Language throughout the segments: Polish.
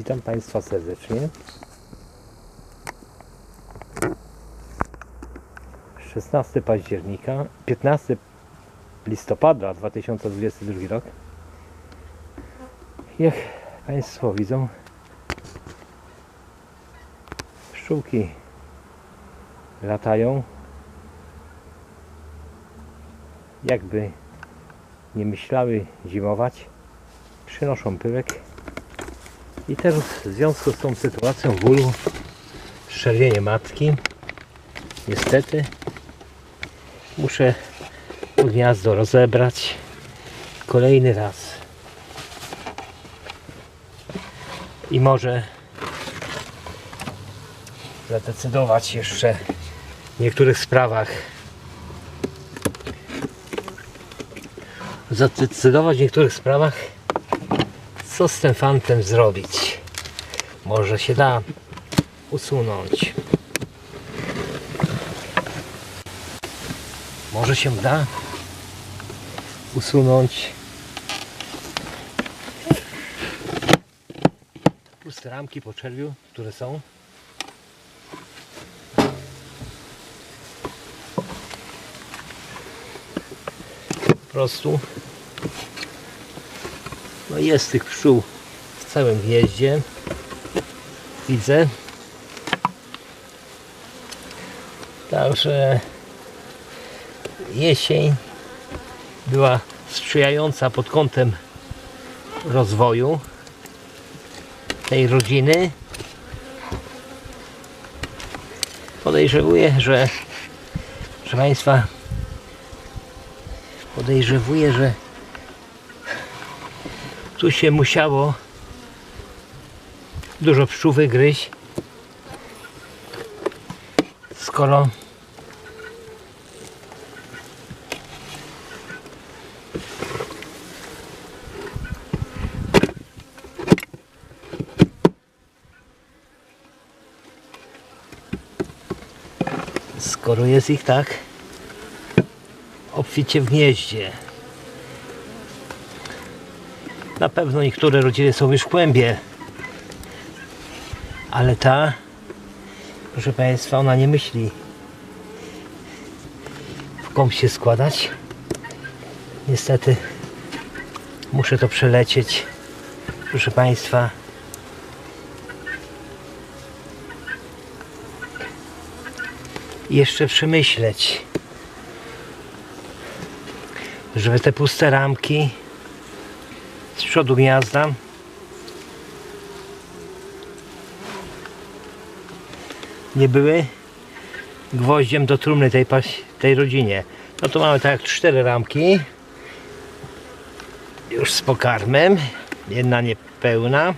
Witam Państwa serdecznie. 16 października, 15 listopada 2022 rok. Jak Państwo widzą, pszczółki latają. Jakby nie myślały zimować, przynoszą pyłek. I teraz w związku z tą sytuacją bólu, szczerwienie matki, niestety muszę gniazdo rozebrać kolejny raz. I może zadecydować jeszcze w niektórych sprawach. Zadecydować w niektórych sprawach, co z tym fantem zrobić. Może się da usunąć. Może się da usunąć puste ramki po czerwiu, które są. Po prostu no jest tych pszczół w całym gnieździe. Widzę. Także jesień była sprzyjająca pod kątem rozwoju tej rodziny. Podejrzewuję, że proszę Państwa podejrzewuję, że tu się musiało dużo pszczół wygryźć. Skoro skoro jest ich tak obficie w gnieździe na pewno niektóre rodziny są już w kłębie ale ta proszę Państwa ona nie myśli w kąp się składać. Niestety muszę to przelecieć proszę Państwa. Jeszcze przemyśleć żeby te puste ramki przodu gniazda. Nie były gwoździem do trumny tej, tej rodzinie. No tu mamy tak cztery ramki. Już z pokarmem, jedna niepełna.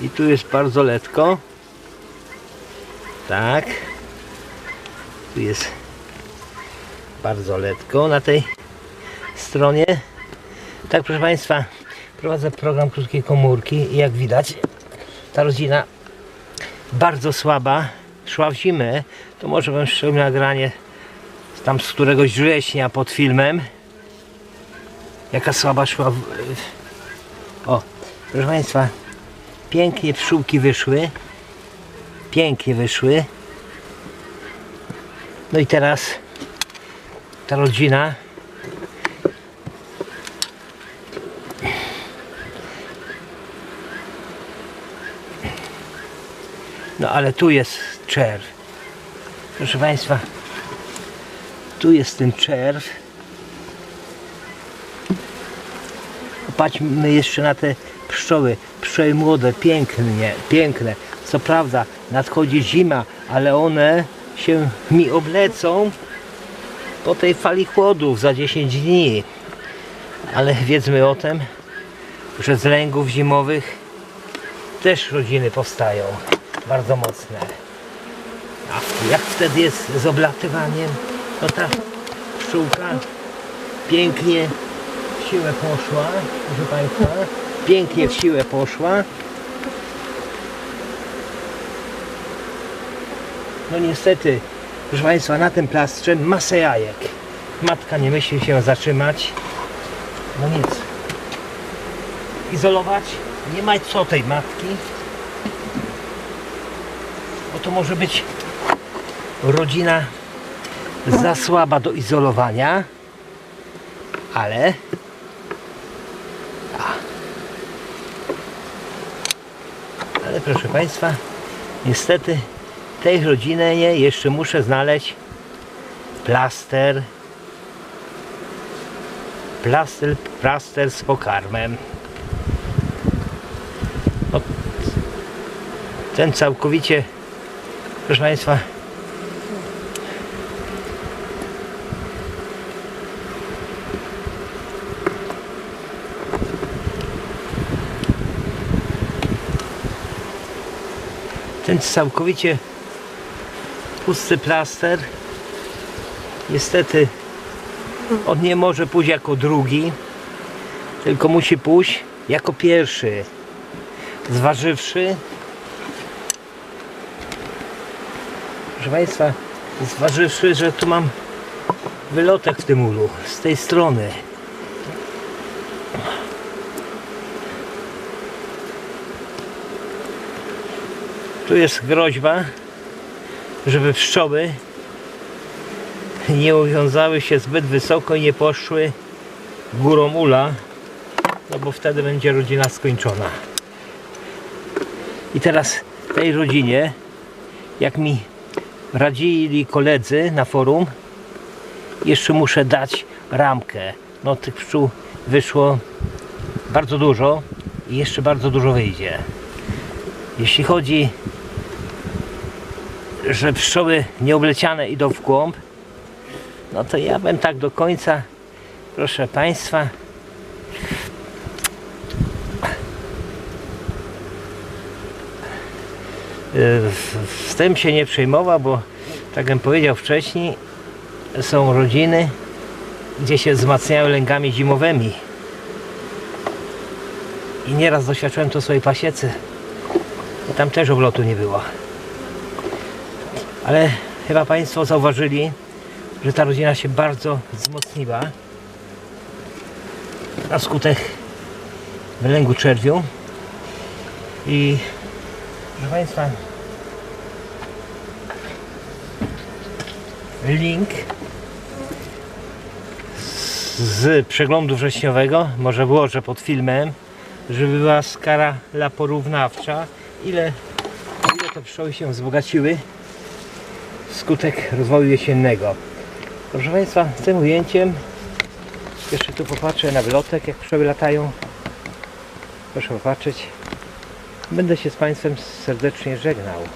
I tu jest bardzo letko. Tak. Tu jest bardzo letko na tej stronie tak proszę Państwa prowadzę program krótkiej komórki i jak widać ta rodzina bardzo słaba. Szła w zimę to może bym jeszcze nagranie tam z któregoś września pod filmem. Jaka słaba szła w... o proszę Państwa pięknie pszczółki wyszły pięknie wyszły. No i teraz ta rodzina no ale tu jest czerw proszę Państwa tu jest ten czerw Popatrzmy jeszcze na te pszczoły. Pszczoły młode, pięknie, piękne. Co prawda nadchodzi zima, ale one się mi oblecą po tej fali chłodów za 10 dni. Ale wiedzmy o tym, że z lęgów zimowych też rodziny powstają bardzo mocne. A jak wtedy jest z oblatywaniem, no ta pszczółka pięknie w siłę poszła, proszę Państwa, pięknie w siłę poszła. No niestety, proszę Państwa, na tym plastrze masę jajek. Matka nie myśli się zatrzymać. No nic. izolować. Nie ma co tej matki. Bo to może być rodzina za słaba do izolowania. Ale Ale proszę Państwa, niestety tej rodziny nie, jeszcze muszę znaleźć plaster. Plaster, plaster z pokarmem. No, ten całkowicie, proszę Państwa, ten całkowicie pusty plaster niestety on nie może pójść jako drugi tylko musi pójść jako pierwszy zważywszy proszę Państwa zważywszy, że tu mam wylotek w tym ulu z tej strony Tu jest groźba, żeby pszczoły nie uwiązały się zbyt wysoko i nie poszły górą ula, no bo wtedy będzie rodzina skończona. I teraz tej rodzinie, jak mi radzili koledzy na forum, jeszcze muszę dać ramkę. No tych pszczół wyszło bardzo dużo i jeszcze bardzo dużo wyjdzie. Jeśli chodzi że pszczoły nieobleciane idą w głąb, no to ja bym tak do końca, proszę Państwa, z tym się nie przejmował, bo tak jak powiedział wcześniej, są rodziny, gdzie się wzmacniają lękami zimowymi. I nieraz doświadczyłem to swojej pasiece. I tam też oblotu nie było. Ale chyba Państwo zauważyli, że ta rodzina się bardzo wzmocniła na skutek wylęgu czerwiu. I proszę Państwa, link z przeglądu wrześniowego, może włożę pod filmem, żeby była skala porównawcza, ile, ile te pszczoły się wzbogaciły skutek rozwoju jesiennego. Proszę Państwa, z tym ujęciem jeszcze tu popatrzę na wylotek, jak pszczoły latają. Proszę popatrzeć. Będę się z Państwem serdecznie żegnał.